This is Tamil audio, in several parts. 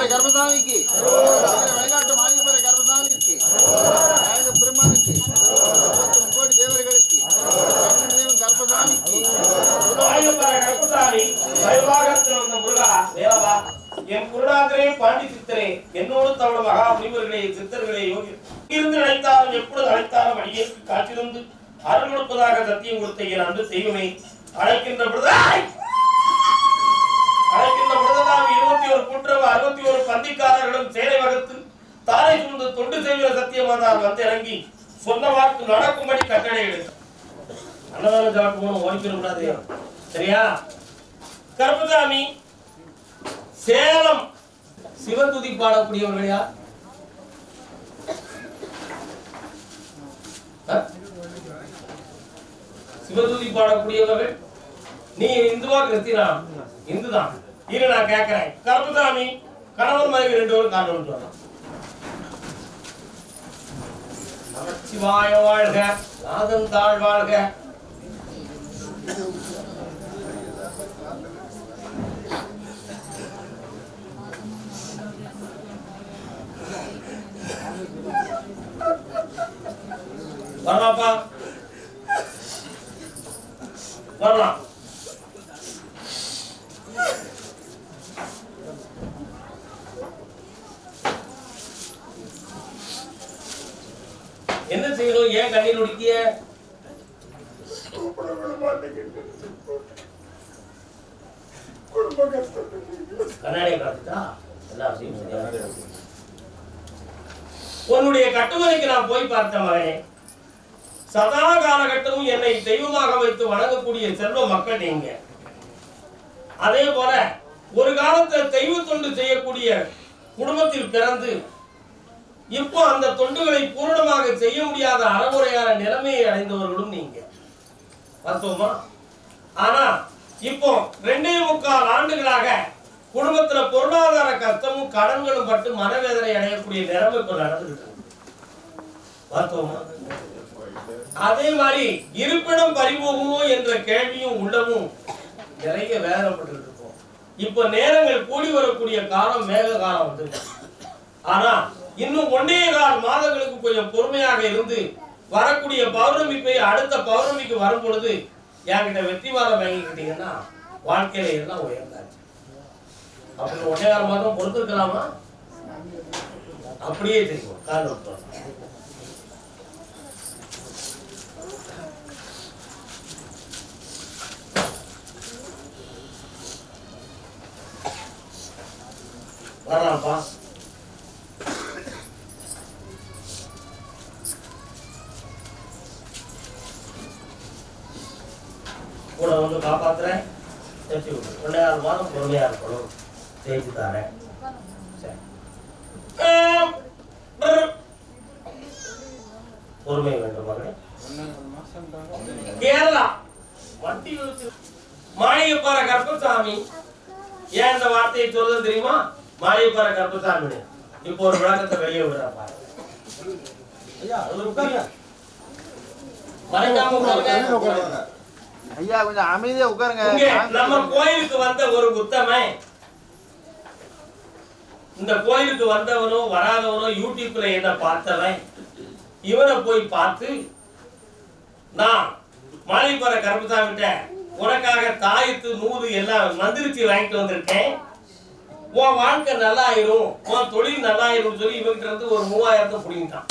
மாளிகைப்பறை கர்மசாமிக்கு வழிகாட்டு மாளிகைப்பறை கர்மசாமிக்கு நாயக பெருமானுக்கு கோடி தேவர்களுக்கு. கர்மசாமிக்கு வந்த முருகா தேவா என் குருநாதரே பாண்டி சித்தரே என்னோடு தமிழ் மகா முனிவர்களே சித்தர்களே யோகி இருந்து அழைத்தாலும் எப்பொழுது அழைத்தாலும் அடியேற்கு காத்திருந்து அருள் கொடுப்பதாக சத்தியம் கொடுத்த என் அன்பு தெய்வமே அழைக்கின்ற ஒரு கூட்டுறவு அறுபத்தி ஒரு பந்திக்காரர்களும் சேலை வகுத்து தாரை சூழ்ந்து தொண்டு செய்கிற சத்தியமானார் வந்து இறங்கி சொன்ன வாக்கு நடக்கும்படி கட்டளையிடு அன்னதான சாப்பிட்டு ஓடிக்கிற கூடாது. சரியா? கருப்பசாமி சேலம் சிவதுதி பாடக்கூடியவர்கள் யார்? ஆ? பாடக்கூடியவர்கள்? நீ இந்துவா கிறிஸ்தினா? இந்துதான். இரு நான் கேட்கிறேன் கருப்புசாமி கணவன் மனைவி ரெண்டு பேரும் காரணம் சொல்லலாம் நமச்சிவாய வாழ்க நாதன் தாழ் வாழ்க. வரலாப்பா வரலாம் என்ன செய்யணும் ஏன் கண்ணீர் ஒடிக்கிய கண்ணாடியை எல்லா விஷயமும் உன்னுடைய கட்டுமலைக்கு நான் போய் பார்த்த மகனே சதா காலகட்டமும் என்னை தெய்வமாக வைத்து வணங்கக்கூடிய செல்வ மக்கள் நீங்க. அதே போல ஒரு காலத்தில் தெய்வ தொண்டு செய்யக்கூடிய குடும்பத்தில் பிறந்து இப்போ அந்த தொண்டுகளை பூரணமாக செய்ய முடியாத அறமுறையான நிலைமையை அடைந்தவர்களும் நீங்க. பார்த்தோமா ஆனா இப்போ ரெண்டே முக்கால் ஆண்டுகளாக குடும்பத்துல பொருளாதார கஷ்டமும் கடன்களும் பட்டு மனவேதனை அடையக்கூடிய நிலைமை இப்ப நடந்துட்டு பார்த்தோமா அதே மாதிரி இருப்பிடம் பறிபோகுமோ என்ற கேள்வியும் உள்ளமும் நிறைய வேதனைப்பட்டு இருக்கும். இப்ப நேரங்கள் கூடி வரக்கூடிய காலம் மேக காலம் வந்து ஆனா இன்னும் ஒன்றே கால் மாதங்களுக்கு கொஞ்சம் பொறுமையாக இருந்து வரக்கூடிய பௌர்ணமி போய் அடுத்த பௌர்ணமிக்கு வரும் பொழுது என்கிட்ட வெற்றி மாதம் வாங்கிக்கிட்டீங்கன்னா வாழ்க்கையில எல்லாம் உயர்ந்தாச்சு அப்படி ஒன்னே கால் மாதம் பொறுத்திருக்கலாமா அப்படியே தெரியும் கால் வரலாம்ப்பா காப்பாத்துறேன். தேய்ச்சி விடு ரெண்டாயிரம் மாதம் பொறுமையா இருக்கணும். தேய்ச்சி தரேன். பொறுமை வேண்டும் மகனே. கேரளா. வண்டி மாளிகைப்பாறை கருப்பசாமி ஏன் இந்த வார்த்தையை சொல்றது தெரியுமா? மாளிகைப்பாறை கருப்பசாமி இப்போ ஒரு விளக்கத்தை வெளியே விடுறா பாரு. ஐயா அது உட்காருங்க. மறைக்காம உட்காருங்க. ஐயா கொஞ்சம் அமைதியா உட்காருங்க. நம்ம கோயிலுக்கு வந்த ஒரு உத்தமன் இந்த கோயிலுக்கு வந்தவனோ வராதவனோ யூடியூப்ல என்ன பார்த்தவன் இவனை போய் பார்த்து நான் மாளிகைப்பாறை கருப்பசாமிட்ட உனக்காக தாயத்து நூறு எல்லாம் மந்திரிச்சு வாங்கிட்டு வந்திருக்கேன். உன் வாழ்க்கை நல்லா ஆயிரும் உன் தொழில் நல்லா ஆயிரும் சொல்லி இவங்கிட்ட இருந்து ஒரு மூவாயிரத்தை புடிங்கிட்டான்.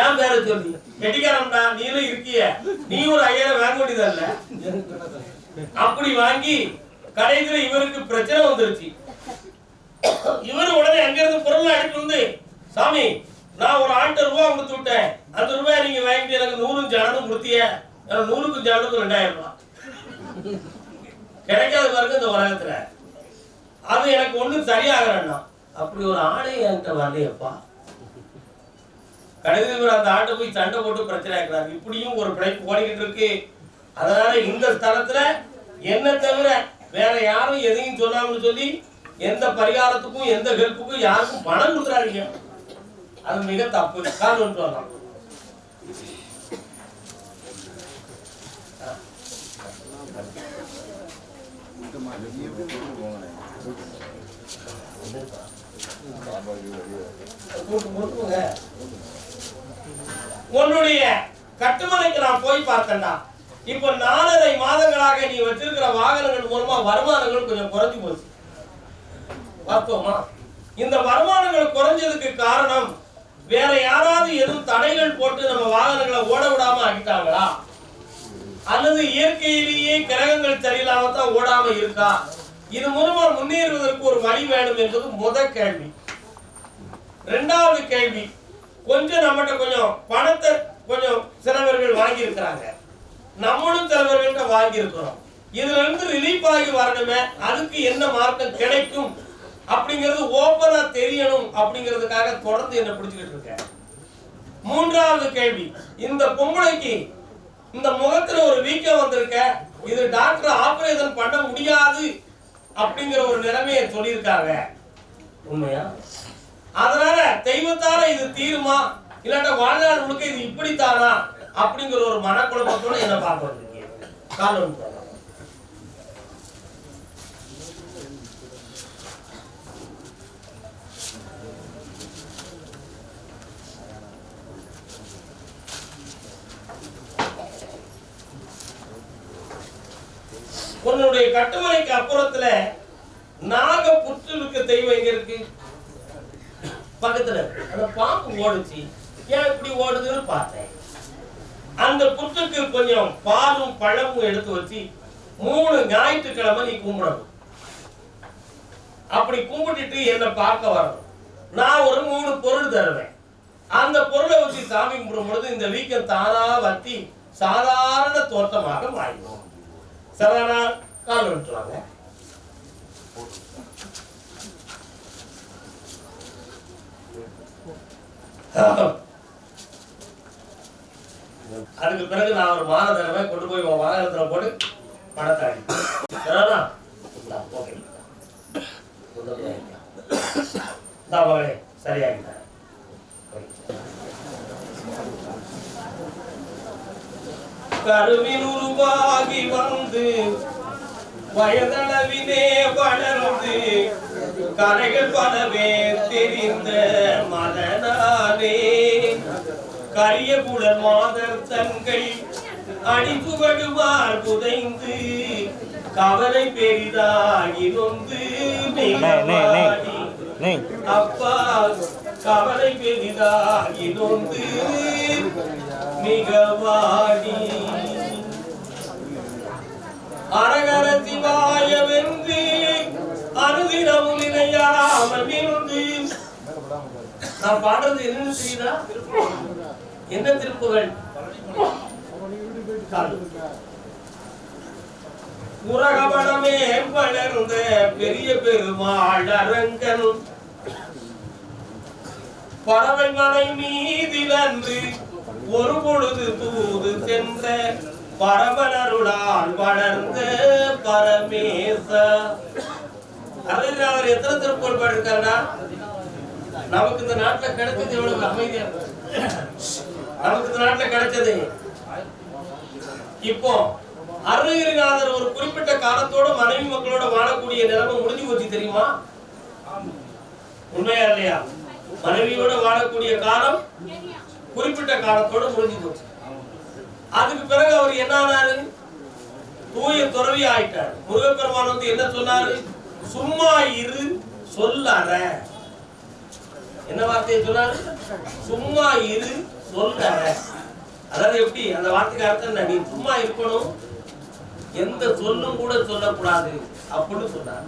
ஏன் பேர சொல்லி? கெட்டிக்காரம்டா நீனும் இருக்கிய. நீ ஒரு ஐயாயிரம் வாங்க வேண்டியதல்ல. அப்படி வாங்கி கடைசியில இவருக்கு பிரச்சனை வந்துருச்சு. இவர் உடனே அங்க இருந்து பொருள் எடுத்து வந்து சாமி நான் ஒரு ஆண்டு ரூபாய் கொடுத்து விட்டேன். அந்த ரூபாய் நீங்க வாங்கிட்டு எனக்கு நூறும் ஜானும் கொடுத்திய எனக்கு நூறுக்கும் ஜானுக்கும் ரெண்டாயிரம் ரூபாய். கிடைக்காத பாருங்க இந்த உலகத்துல. அது எனக்கு ஒண்ணும் சரியாகிறேன்னா அப்படி ஒரு ஆணை என்கிட்ட வரலையப்பா. கடைசியில் அந்த ஆட்டை போய் சண்டை போட்டு பிரச்சனை ஆக்கிறார். இப்படியும் ஒரு பிழைப்பு ஓடிக்கிட்டு இருக்கு. அதனால இந்த ஸ்தலத்துல என்ன தவிர வேற யாரும் எதையும் சொல்லாமன்னு சொல்லி எந்த பரிகாரத்துக்கும் எந்த ஹெல்ப்புக்கும் யாருக்கும் பணம் கொடுக்குறாங்க. அது மிக தப்பு. காரணம் சொல்லலாம் கூட்டு கொடுத்துங்க. உன்னுடைய கட்டுமனைக்கு நான் போய் பார்த்தேன்டா. இப்ப நாலரை மாதங்களாக நீ வச்சிருக்கிற வாகனங்கள் மூலமா வருமானங்கள் கொஞ்சம் குறைஞ்சு போச்சு. பார்த்தோமா இந்த வருமானங்கள் குறைஞ்சதுக்கு காரணம் வேற யாராவது எதுவும் தடைகள் போட்டு நம்ம வாகனங்களை ஓட விடாம ஆக்கிட்டாங்களா? அல்லது இயற்கையிலேயே கிரகங்கள் சரியில்லாம தான் ஓடாம இருக்கா? இது மூலமா முன்னேறுவதற்கு ஒரு வழி வேணும் என்பது முத கேள்வி. ரெண்டாவது கேள்வி கொஞ்சம் நம்மகிட்ட கொஞ்சம் பணத்தை கொஞ்சம் சிலவர்கள் வாங்கி இருக்கிறாங்க நம்மளும் சிலவர்கள்ட்ட வாங்கி இருக்கிறோம் இதுல இருந்து ரிலீஃப் ஆகி வரணுமே அதுக்கு என்ன மார்க்கம் கிடைக்கும் அப்படிங்கிறது ஓப்பனா தெரியணும் அப்படிங்கிறதுக்காக தொடர்ந்து என்ன பிடிச்சுக்கிட்டு இருக்கேன். மூன்றாவது கேள்வி இந்த பொம்பளைக்கு இந்த முகத்துல ஒரு வீக்கம் வந்திருக்க. இது டாக்டர் ஆபரேஷன் பண்ண முடியாது அப்படிங்கிற ஒரு நிலைமையை சொல்லியிருக்காங்க. உண்மையா? அதனால தெய்வத்தால இது தீருமா? இல்லாட்ட வாழ்நாள் முழுக்க இது இப்படித்தானா? அப்படிங்கிற ஒரு மனக்குழப்பத்தோட என்ன பார்க்க வந்திருக்கீங்க. காலம் உன்னுடைய கட்டுமலைக்கு அப்புறத்துல நாக புற்றுக்கு தெய்வம் எங்க இருக்கு? பக்கத்துல அந்த பாம்பு ஓடுச்சு. ஏன் இப்படி ஓடுதுன்னு பார்த்தேன். அந்த புற்றுக்கு கொஞ்சம் பாலும் பழமும் எடுத்து வச்சு மூணு ஞாயிற்றுக்கிழமை நீ கும்பிடணும். அப்படி கும்பிட்டுட்டு என்னை பார்க்க வரணும். நான் ஒரு மூணு பொருள் தருவேன். அந்த பொருளை வச்சு சாமி கும்பிடும் பொழுது இந்த வீக்கம் தானா வத்தி சாதாரண தோற்றமாக மாறிடும். சரிதானா கால் விட்டுருவாங்க அதுக்கு பிறகு நான் ஒரு மாத தடவை கொண்டு போய் வாகனத்தில் போட்டு பணத்தை அடி சரிதானா இந்தா, ஓகே முதல்ல வாங்கிக்கலாம். இந்தா மகளே சரியாகிட்டேன் கருவில் உருவாகி வந்து வயதளவிலே வளர்ந்து கரைகள் பலவே தெரிந்த மதனானே கரிய குளர் மாதர் தங்கள் அடிப்புகடுவார் புதைந்து கவலை பெரிதாகி நொந்து. அப்பா கவலை பெரிதாகி நொந்து மிகவாடி. அரகர சிவாயவென்று அனுதினமும் இணையாமல் இருந்து நான் பாடுறது என்னன்னு தெரியுதா என்ன திருப்புகள்? உரகவனமே வளர்ந்த பெரிய பெருமாள் அரங்கன். பறவை மலை மீதிலன்று ஒரு பொழுது தூது சென்ற பரமனருளால் வளர்ந்த பரமேச. அவர் எத்தனை திருப்பூர் பாடிருக்காருடா நமக்கு இந்த நாட்டுல கிடைச்சது எவ்வளவு அமைதியா நமக்கு இந்த நாட்டுல கிடைச்சது. இப்போ அருணகிரிநாதர் ஒரு குறிப்பிட்ட காலத்தோட மனைவி மக்களோட வாழக்கூடிய நிலைமை முடிஞ்சு போச்சு தெரியுமா? உண்மையா இல்லையா? மனைவியோட வாழக்கூடிய காலம் குறிப்பிட்ட காலத்தோட முடிஞ்சு போச்சு. அதுக்கு பிறகு அவர் என்ன ஆனாரு? தூய துறவி ஆயிட்டார். முருகப்பெருமான் வந்து என்ன சொன்னாரு? சும்மா இரு சொல்லற என்ன வார்த்தையை சொன்னாரு? சும்மா இரு சொல்லற அதாவது எப்படி? அந்த வார்த்தைக்கு அர்த்தம் என்ன? நீ சும்மா இருக்கணும். எந்த சொல்லும் கூட சொல்லக்கூடாது. அப்படின்னு சொன்னார்.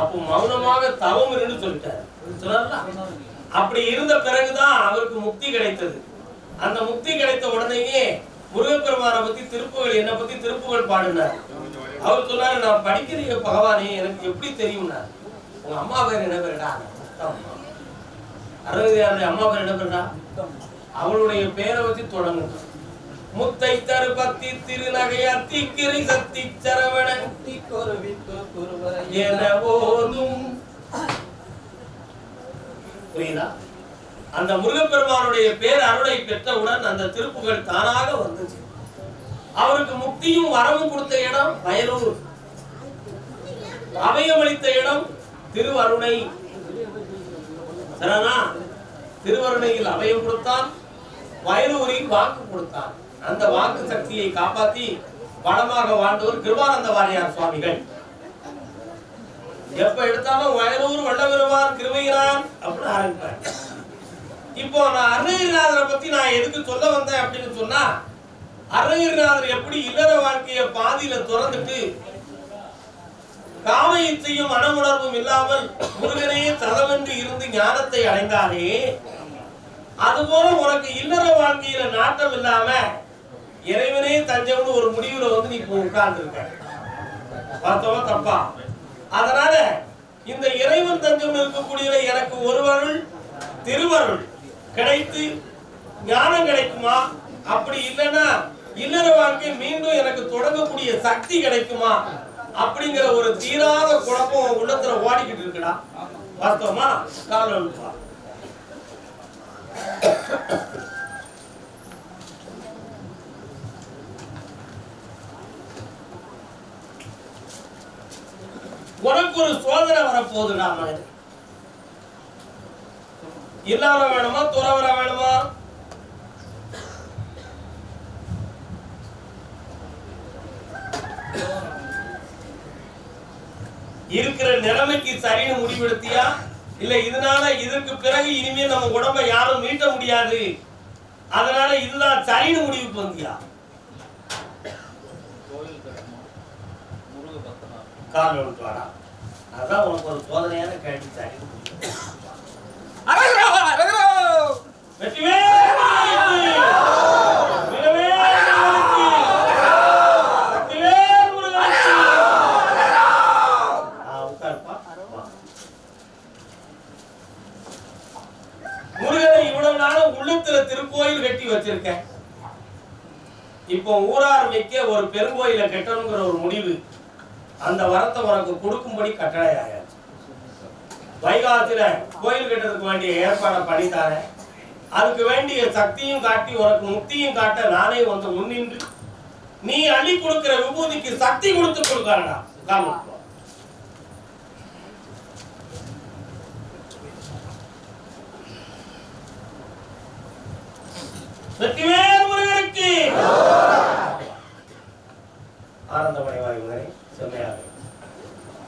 அப்போ மௌனமாக தவம் இருந்து சொல்லிட்டாரு. சொன்னார்ல அப்படி இருந்த பிறகுதான் அவருக்கு முக்தி கிடைத்தது. அந்த முக்தி கிடைத்த உடனேயே முருகப்பெருமானை பத்தி திருப்புகள் என்னை பத்தி திருப்புகள் பாடினார். அவர் சொன்னாரு நான் படிக்கிறீங்க பகவானே எனக்கு எப்படி தெரியும்னா உங்க அம்மா பேர் என்ன பேருடா? அருணகிரியாருடைய அம்மா பேர் என்ன பேருடா? அவளுடைய பேரை வச்சு தொடங்குங்க முத்தை தரு பத்தி திருநகை அத்திக்கிரை சத்தி சரவண என ஓதும் புரியுதா அந்த முருகப்பெருமானுடைய பேர் அருளை பெற்றவுடன் அந்த திருப்புகள் தானாக வந்துச்சு. அவருக்கு முக்தியும் வரமும் கொடுத்த இடம் வயலூர். அபயமளித்த இடம் திருவருணை. சரிதானா? திருவருணையில் அபயம் கொடுத்தான் வயலூரில் வாக்கு கொடுத்தான். அந்த வாக்கு சக்தியை காப்பாத்தி வளமாக வாழ்ந்தவர் கிருபானந்த வாரியார் சுவாமிகள். எப்ப எடுத்தாலும் வயலூர் வல்லபெருமான் கிருபையினான் அப்படின்னு ஆரம்பிப்பார். இப்போ நான் அருணகிரிநாதரை பத்தி நான் எதுக்கு சொல்ல வந்தேன் அப்படின்னு சொன்னா அருணகிரிநாதர் எப்படி இல்லற வாழ்க்கையை பாதியில திறந்துட்டு காம இச்சையும் மனமுணர்வும் இல்லாமல் முருகனே தலவென்று இருந்து ஞானத்தை அடைந்தாரே அதுபோல உனக்கு இல்லற வாழ்க்கையில நாட்டம் இல்லாம இறைவனே தஞ்சம்னு ஒரு முடிவுல வந்து நீ இப்போ உட்கார்ந்துருக்க. வாஸ்தவமா தப்பா? அதனால இந்த இறைவன் தஞ்சம் இருக்கக்கூடிய எனக்கு ஒருவருள் திருவருள் கிடைத்து ஞானம் கிடைக்குமா? அப்படி இல்லைன்னா இல்லற வாழ்க்கை மீண்டும் எனக்கு தொடங்கக்கூடிய சக்தி கிடைக்குமா? அப்படிங்கிற ஒரு தீராத குழப்பம் உள்ளத்துல ஓடிக்கிட்டு இருக்குடா. வாஸ்தவமா காலம் உனக்கு ஒரு சோதனை வரப்போகுதுடா மகன் இல்லாத வேணுமா துறவர வேணுமா? இருக்கிற நிலைமைக்கு சரின்னு முடிவெடுத்தியா? இல்ல இதனால இதற்கு பிறகு இனிமே நம்ம உடம்ப யாரும் மீட்ட முடியாது. அதனால இதுதான் சரின்னு முடிவுக்கு வந்தியா கால் ஒன்று வாடா. அதான் உனக்கு ஒரு சோதனையான கேள்வி நாளும் உள்ளத்துல திருக்கோயில் கட்டி வச்சிருக்கேன். இப்போ ஊரார் வைக்க ஒரு பெருங்கோயிலை கட்டணுங்கிற ஒரு முடிவு. அந்த வரத்தை உனக்கு கொடுக்கும்படி கட்டளையாக வைகாலத்துல கோயில் கட்டுறதுக்கு வேண்டிய ஏற்பாடை பண்ணித்தாரேன் அதுக்கு வேண்டிய சக்தியும் காட்டி உனக்கு முக்தியும் காட்ட நானே வந்து முன்னின்று நீ அள்ளி கொடுக்கிற விபூதிக்கு சக்தி கொடுத்து கொடுக்காரடா காரணம் வெற்றிவேல் முருகனுக்கு. Sanada.